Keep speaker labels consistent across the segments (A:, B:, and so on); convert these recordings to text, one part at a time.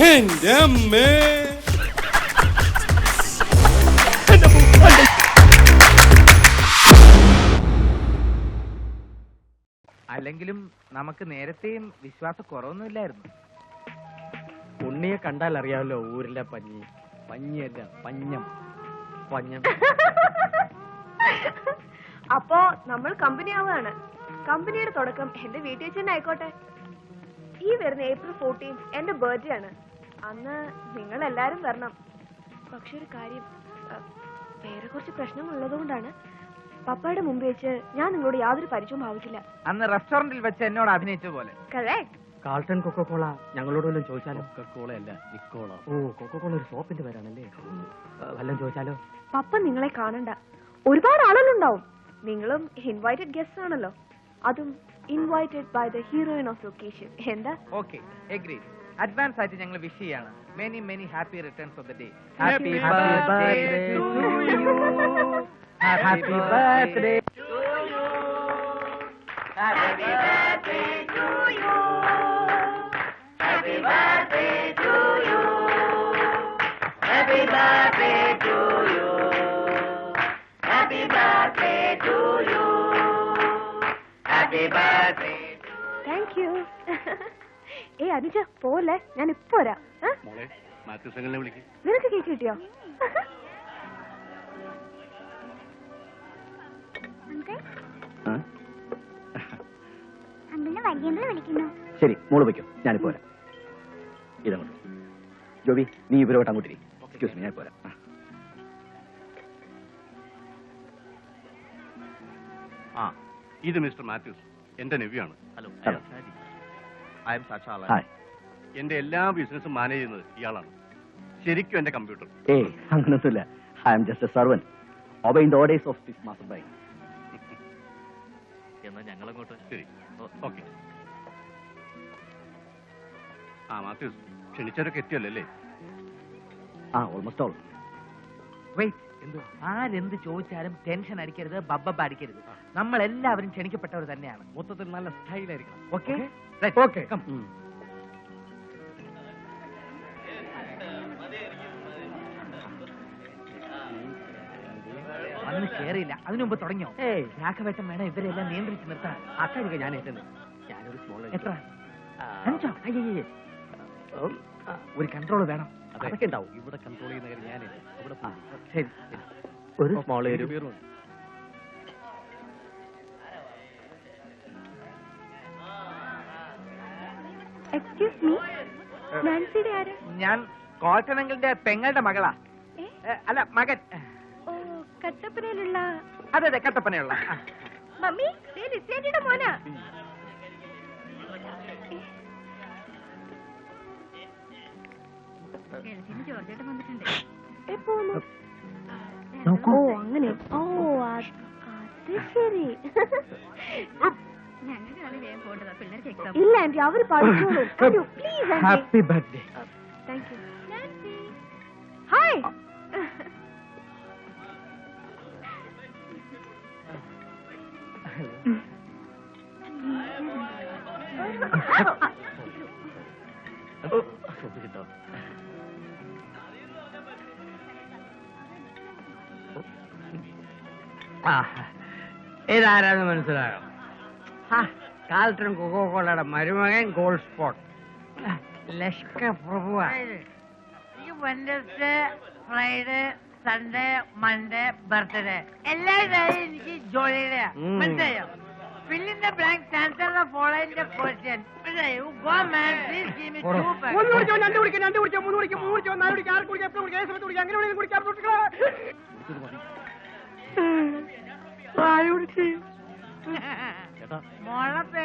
A: എന്റെ അമ്മേ
B: അല്ലെങ്കിലും നമുക്ക് നേരത്തെയും വിശ്വാസക്കുറവൊന്നുമില്ലായിരുന്നു.
C: ഉണ്ണിയെ കണ്ടാൽ അറിയാമല്ലോ ഊരിലെ പഞ്ഞി. പഞ്ഞിയല്ല പഞ്ഞം. പഞ്ഞം.
D: അപ്പോ നമ്മൾ കമ്പനി ആവുകയാണ് കമ്പനിയുടെ തുടക്കം എന്റെ വീട്ടിൽ തന്നെ ആയിക്കോട്ടെ. ഈ വരുന്ന ഏപ്രിൽ ഫോർട്ടീൻ എന്റെ ബർത്ത്ഡേ ആണ്. അന്ന് നിങ്ങൾ എല്ലാരും വരണം. പക്ഷെ ഒരു കാര്യം വേറെ കുറച്ച് പ്രശ്നങ്ങൾ ഉള്ളതുകൊണ്ടാണ് പപ്പയുടെ മുമ്പ് വെച്ച് ഞാൻ നിങ്ങളോട് യാതൊരു പരിചയവും ഭാവിച്ചില്ല
B: അന്ന് റെസ്റ്റോറന്റിൽ വെച്ച് എന്നോട് അഭിനയിച്ച പോലെ.
C: കാൾട്ടൺ കൊക്കോകോള ഞങ്ങളോട് വല്ലതും ചോദിച്ചാലോ? കൊക്കോളയല്ല നിക്കോള ഓ കൊക്കോകോള ഒരു സോപ്പിന്റെ പേരാണല്ലേ? വല്ലതും ചോദിച്ചാലോ?
D: പപ്പ നിങ്ങളെ കാണണ്ട. ഒരുപാട് ആളുകളുണ്ടാവും. നിങ്ങളും ഇൻവൈറ്റഡ് ഗസ്റ്റ് ആണല്ലോ. അതും invited by the heroine of location എന്താ?
B: ഓക്കെ എഗ്രി അഡ്വാൻസ് ആയിട്ട് ഞങ്ങൾ വിഷ് ചെയ്യാണ്. Many many happy returns of the day
C: Happy birthday to you. Happy birthday
D: thank you ഏ അനുജ പോലെ. ഞാൻ ഇപ്പൊ വരാം നിനക്ക് കേക്ക് കിട്ടിയോ?
E: ശരി മോൾ വയ്ക്കും. ഞാനിപ്പോ വരാം. ഇതങ്ങോട്ട്. ജോബി നീ ഇവരോട്ട് അങ്ങോട്ട് എക്സ്ക്യൂസ് മീ ഞാൻ പോരാം
A: ഇത് മിസ്റ്റർ മാത്യൂസ് എന്റെ നെവ്യാണ്. ഹലോ. ഐ എം സാക്ഷാല
E: ഹായ്
A: എന്റെ എല്ലാ ബിസിനസ്സും മാനേജ് ചെയ്യുന്നത് ഇയാളാണ്. ശരിക്കും എന്റെ കമ്പ്യൂട്ടർ.
E: ഏ അങ്ങനൊന്നുമില്ല. I am just a servant obeying the orders of this master bye
A: എന്നാ ഞങ്ങളങ്ങോട്ട് ശരി. ഓക്കെ. ആ മാത്യൂസ് ക്ഷണിച്ചവരൊക്കെ എത്തിയല്ലോ അല്ലേ?
E: ആ ഓൾമോസ്റ്റ് ഓൾ
B: വെയിറ്റ് ആരെന്ത് ചോദിച്ചാലും ടെൻഷൻ അടിക്കരുത് ബബ്ബ അടിക്കരുത്. നമ്മൾ എല്ലാവരും ക്ഷണിക്കപ്പെട്ടവർ തന്നെയാണ്.
C: മൊത്തത്തിൽ നല്ല സ്റ്റൈലായിരിക്കണം.
B: ഓക്കെ?
C: ഓക്കെ?
B: അന്ന് കേറിയില്ല. അതിനു മുമ്പ് തുടങ്ങിയോ? ഏയ്. രാഘവേട്ടൻ വേണം ഇവരെല്ലാം നിയന്ത്രിച്ച് നിർത്താൻ
C: അക്കാര്യം ഞാൻ ഏറ്റത് ഞാനൊരു സ്മോൾ
B: എത്ര? അഞ്ചോ? അയ്യേ ഒരു കൺട്രോൾ വേണം.
C: അതൊക്കെ ഉണ്ടാവും. ഇവിടെ കൺട്രോൾ ചെയ്യുന്ന കാര്യം
B: ശരി
E: ഒരു സ്മോൾ
D: എക്സ്ക്യൂസ് മീ നാൻസിയുടെ ആര്?
B: ഞാൻ കോട്ടനങ്ങളുടെ പെങ്ങളുടെ മകളാ. അല്ല മകൻ.
D: ഓ കട്ടപ്പനയിലുള്ള
B: അതെ അതെ കട്ടപ്പനയുള്ള.
D: മമ്മി മോനാ.
E: നോക്കൂ.
D: അങ്ങനെ. ഓ അത് ശരി. ഇല്ല ആന്റി അവർ പഠിച്ചോളൂ. Please
C: happy birthday
D: thank you hi
C: കേട്ടോ ഇതാരാന്ന് മനസ്സിലായോ? കാലത്തിനും കൊക്കോക്കോളയുടെ മരുമകൻ ഗോൾഡ് സ്പോട്ട് ലഷ്കർ പ്രഭു
F: ഈ ഫ്രൈഡേ സൺഡേ മൺഡേ ബർത്ത്ഡേ എല്ലാ എനിക്ക് ജോലിയുടെ
C: ഉം.
F: മനസ്സിലായോ ഫില്ലിന്റെ ബ്ലാങ്ക് ചാൻസലർ ഫോളോയിന്റെ ക്വസ്റ്റ്യൻ മനസ്സിലായോ go man please give me
C: പോടോ.
F: ടു
C: ചേട്ടാ
F: മോളെ പേര്
G: മോളീന്ന്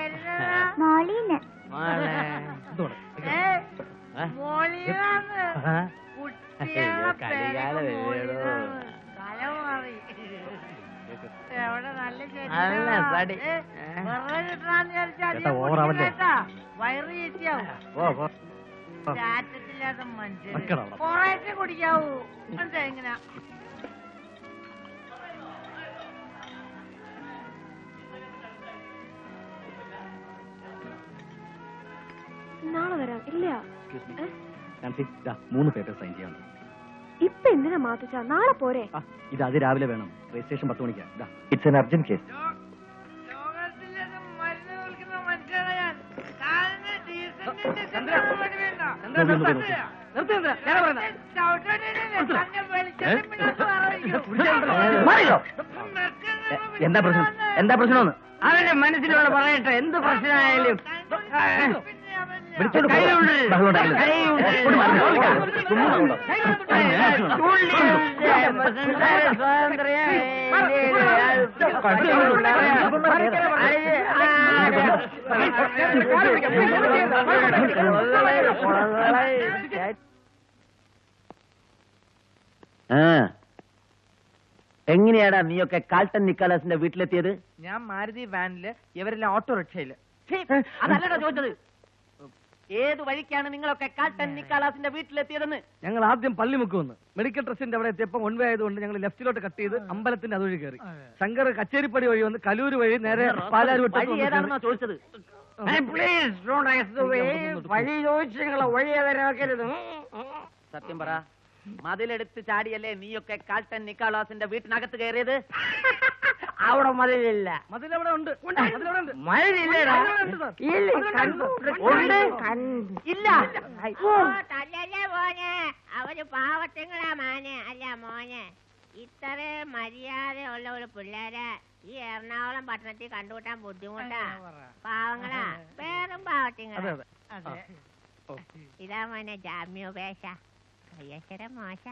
F: ചാറ്റത്തില്ലാത്ത മനുഷ്യൻ. കുറേശ്ശെ കുടിക്കാവൂ.
D: നാളെ വരാം ഇല്ല.
E: Excuse me. ഇതാ മൂന്ന് പേപ്പർ സൈൻ
D: ഇപ്പൊ എന്തിനാ മാറ്റിച്ചാ? നാളെ പോരെ.
E: ഇത് അത് രാവിലെ വേണം. രജിസ്ട്രേഷൻ പത്ത് മണിക്കാ. ഇതാ ഇറ്റ്സ് എൻ അർജന്റ് കേസ്
C: എന്താ പ്രശ്നം? എന്താ പ്രശ്നമെന്ന്?
F: അവന്റെ മനസ്സിലുള്ള പറയട്ടെ. എന്ത് പ്രശ്നമായാലും.
E: വിളിച്ചോണ്ട്
C: എങ്ങനെയാടാ നീയൊക്കെ കാൽട്ടൻ നിക്കാലാസിന്റെ വീട്ടിലെത്തിയത്?
B: ഞാൻ മാരുതി വാനിൽ ഇവരെല്ലാം ഓട്ടോറിക്ഷയിൽ. ഛീ, അതല്ലടാ ചോദിച്ചത്. ഏത് വഴിക്കാണ് നിങ്ങളൊക്കെ കാൽട്ടൻ നിക്കാലാസിന്റെ വീട്ടിലെത്തിയതെന്ന്?
C: ഞങ്ങൾ ആദ്യം പള്ളിമുക്ക് വന്ന്. മെഡിക്കൽ ട്രസ്റ്റിന്റെ അവിടെ എത്തിയപ്പോൾ വൺ ആയതുകൊണ്ട് ഞങ്ങൾ ലെഫ്റ്റിലോട്ട് കട്ട് ചെയ്ത് അമ്പലത്തിന്റെ അതുവഴി കയറി. ശങ്കർ കച്ചേരിപ്പടി വഴി വന്ന് കലൂര് വഴി നേരെ പാലാരി
B: വിട്ടു ഏതാണെന്നാ ചോദിച്ചത്?
F: Please don't ask the way വഴി ചോദിച്ചു നിങ്ങളെ വഴി ഏതാക്കരുത്
B: സത്യം പറ. മതിലെടുത്ത് ചാടിയല്ലേ നീയൊക്കെ കാൽട്ടൻ നിക്കാളാസിന്റെ വീട്ടിനകത്ത് കയറിയത്?
F: അവിടെ മതിലില്ല.
C: മതിലവിടെ ഉണ്ട്. മതിലവിടെ ഉണ്ട്.
F: മതിലില്ലടാ. ഇല്ല, കണ്ടു. ഉണ്ട്.
B: ഇല്ല.
H: തല്ലല്ലേ മോനെ. അവർ പാവത്തിങ്ങളാ മാനെ. അല്ല മോനെ. ഇത്ര മര്യാദയുള്ള ഒരു പിള്ളേരെ ഈ എറണാകുളം പട്ടണത്തിൽ കണ്ടുകൂട്ടാൻ ബുദ്ധിമുട്ടാ. പാവങ്ങളാ. വേറും പാവത്തിങ്ങളാ.
C: അതെ
H: ഇതാ മോനെ ജാമ്യോപേക്ഷ. കയ്യക്ഷര മോശ.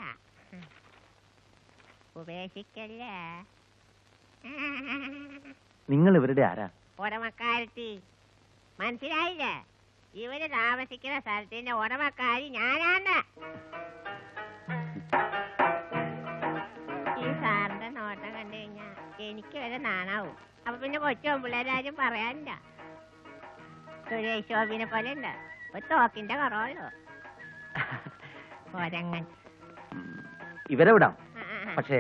H: ഉപേക്ഷിക്കല്ലേ?
C: നിങ്ങൾ ഇവരുടെ ആരാ?
H: ഉടമക്കാരത്തി മനസ്സിലായില്ലേ? ഇവർ താമസിക്കുന്ന സ്ഥലത്തിന്റെ ഉടമക്കാരി ഞാനാണ്. എനിക്ക് വരെ നാണാവും. അപ്പൊ പിന്നെ കൊച്ചു പിള്ളേരാരും പറയാനില്ല. സുരേഷ് ഗോപിനെ പോലെ ഉണ്ട്. ഒരു തോക്കിന്റെ കുറവുള്ളൂ. പോരങ്ങൻ.
C: ഇവരെ വിടാം. പക്ഷേ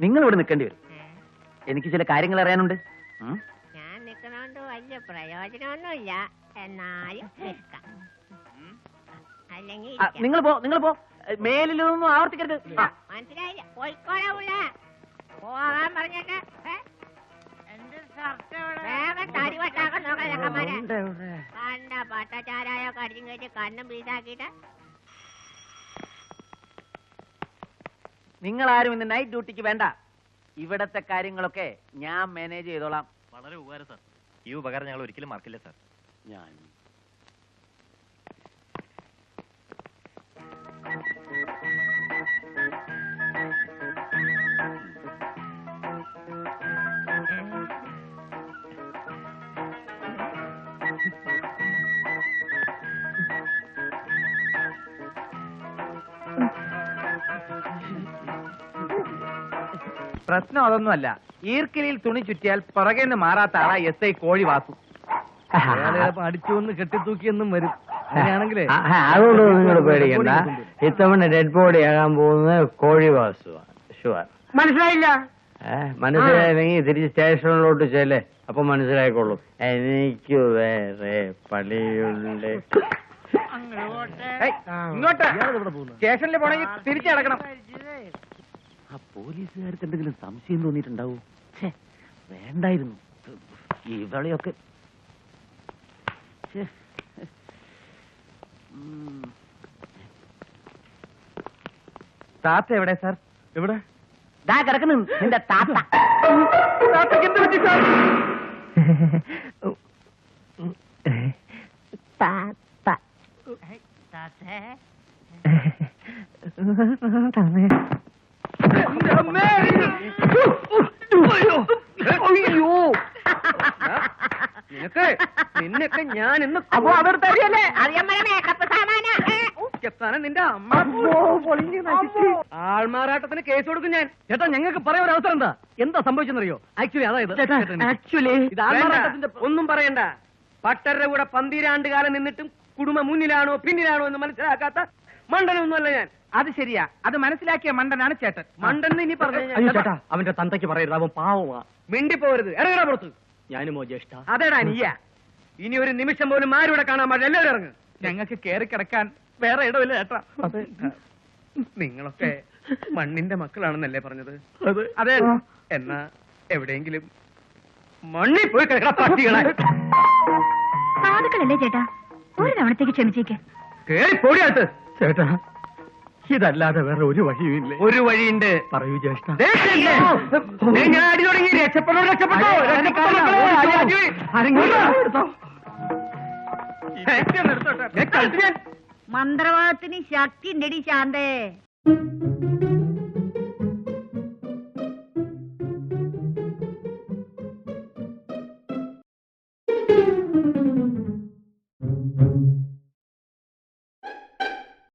C: നിങ്ങൾ ഇവിടെ നിൽക്കേണ്ടി വരും. എനിക്ക് ചില കാര്യങ്ങൾ അറിയാനുണ്ട്.
H: ഞാൻ നിൽക്കണോണ്ട് വലിയ പ്രയോജനമൊന്നുമില്ല. എന്നാലും അല്ലെങ്കിൽ
B: നിങ്ങൾ പോ നിങ്ങൾ പോ. മേലിലൊന്നും ആവർത്തിക്കരുത്.
H: മനസ്സിലായില്ല? പോയിക്കോളാ ഉള്ള പോകാൻ പറഞ്ഞിട്ട് ഏ?
F: എന്റെ ഷർട്ട് എവിടെ?
H: വേഗം തടി വട്ടാക്കാൻ നോക്കാം ചെക്കന്മാരെ.
F: ഉണ്ട് ഇവിടെ.
H: കണ്ട പട്ടച്ചാരായോ കടിച്ചും കയറ്റി കണ്ണും പീസാക്കിയിട്ട്.
B: നിങ്ങൾ ആരും ഇന്ന് നൈറ്റ് ഡ്യൂട്ടിക്ക് വേണ്ട. ഇവിടത്തെ കാര്യങ്ങളൊക്കെ ഞാൻ മാനേജ് ചെയ്തോളാം.
A: വളരെ ഉപകാരം സാർ ഈ ഉപകാരം ഞങ്ങൾ ഒരിക്കലും മറക്കില്ല സാർ
C: ഞാൻ
B: പ്രശ്നം അതൊന്നുമല്ല. ഈർക്കിലിയിൽ തുണി ചുറ്റിയാൽ പുറകെ നിന്ന് മാറാത്ത ആ എസ് ഐ കോഴി വാസു
C: അയാളെ ചിലപ്പോ അടിച്ചു വന്ന് കെട്ടിത്തൂക്കിയെന്നും വരും. അങ്ങനെയാണെങ്കിലേ
I: അതുകൊണ്ട് നിങ്ങൾ പേടിക്കണ്ട. ഇത്തവണ ഡെഡ് ബോഡി ആകാൻ പോകുന്നത് കോഴി വാസുവാണ് ഷുവർ.
F: മനസ്സിലായില്ല?
I: മനസ്സിലായില്ലെങ്കിൽ തിരിച്ച് സ്റ്റേഷനിലോട്ട് ചെല്ലേ? അപ്പൊ മനസ്സിലായിക്കോളും. എനിക്ക് വേറെ
B: പള്ളിയുണ്ട് ഇങ്ങോട്ട്. സ്റ്റേഷനിൽ പോണെങ്കിൽ തിരിച്ചടക്കണം
C: ആ പോലീസുകാർക്ക് എന്തെങ്കിലും സംശയം തോന്നിയിട്ടുണ്ടാവും? ഛേ, വേണ്ടായിരുന്നു. ഇവളെയൊക്കെ ഛേ.
B: താത്ത എവിടെ സാർ?
C: എവിടെ?
B: ദാ കിടക്കുന്നു. നിന്റെ താത്ത. താത്തക്ക് എന്ത് പറ്റി സാർ?
H: താത്തേ.
B: അയ്യോ. നിനക്ക് നിന്നൊക്കെ ഞാൻ ഇന്ന് അപ്പൊ അവർ
H: തരിയല്ലേ.
B: ചെത്താനം നിന്റെ അമ്മ. ആൾമാറാട്ടത്തിന് കേസ് കൊടുക്കും ഞാൻ.
C: ചേട്ടാ ഞങ്ങൾക്ക് പറയാൻ ഒരു അവസരം എന്താ? എന്താ സംഭവിച്ചെന്നറിയോ? ആക്ച്വലി അതായത്
B: ആക്ച്വലി ഇത് ആൾമാറാട്ടത്തിന്റെ ഒന്നും പറയണ്ട. പട്ടരുടെ കൂടെ പന്തിരാണ്ട് കാലം നിന്നിട്ടും കുടുംബം മുന്നിലാണോ പിന്നിലാണോ എന്ന് മനസ്സിലാക്കാത്ത മണ്ടനൊന്നുമല്ല ഞാൻ. അത് ശരിയാ. അത് മനസ്സിലാക്കിയ മണ്ടനാണ് ചേട്ടൻ. മണ്ടൻ ഇനി പറഞ്ഞു
C: ചേട്ടാ അവന്റെ തന്തയ്ക്ക് പറയരുത്. അവൻ പാവമാ
B: മിണ്ടിപ്പോരുത് ഇറങ്ങടാ പുറത്ത്.
C: ഞാനുമോ ജ്യേഷ്ഠ?
B: അതേടാ നീയ. ഇനി ഒരു നിമിഷം പോലും ആരുടെ കാണാൻ പാടില്ല. എല്ലാവരും ഇറങ്ങും. ഞങ്ങൾക്ക് കയറി കിടക്കാൻ
J: വേറെ ഇടമില്ല ചേട്ടാ. നിങ്ങളൊക്കെ മണ്ണിന്റെ മക്കളാണെന്നല്ലേ പറഞ്ഞത്?
E: അതെ.
J: അതെ. എന്നാ എവിടെയെങ്കിലും മണ്ണിൽ പോയി കിടക്കണ പട്ടികളെ.
K: സാധുക്കളല്ലേ ചേട്ടാ? ഒരു തവണത്തേക്ക് ക്ഷമിച്ചേക്ക്.
J: കേറി
E: ചേട്ടാ ഇതല്ലാതെ വേറെ ഒരു വഴിയുമില്ല
J: ഒരു വഴിയുണ്ട്.
E: പറയൂ ജ്യേഷ്ഠ
J: ഞാൻ അടി തുടങ്ങി രക്ഷപ്പെടോ രക്ഷപ്പെട്ടോ?
L: മന്ത്രവാദത്തിന് ശക്തി ഉണ്ടടി ശാന്തേ.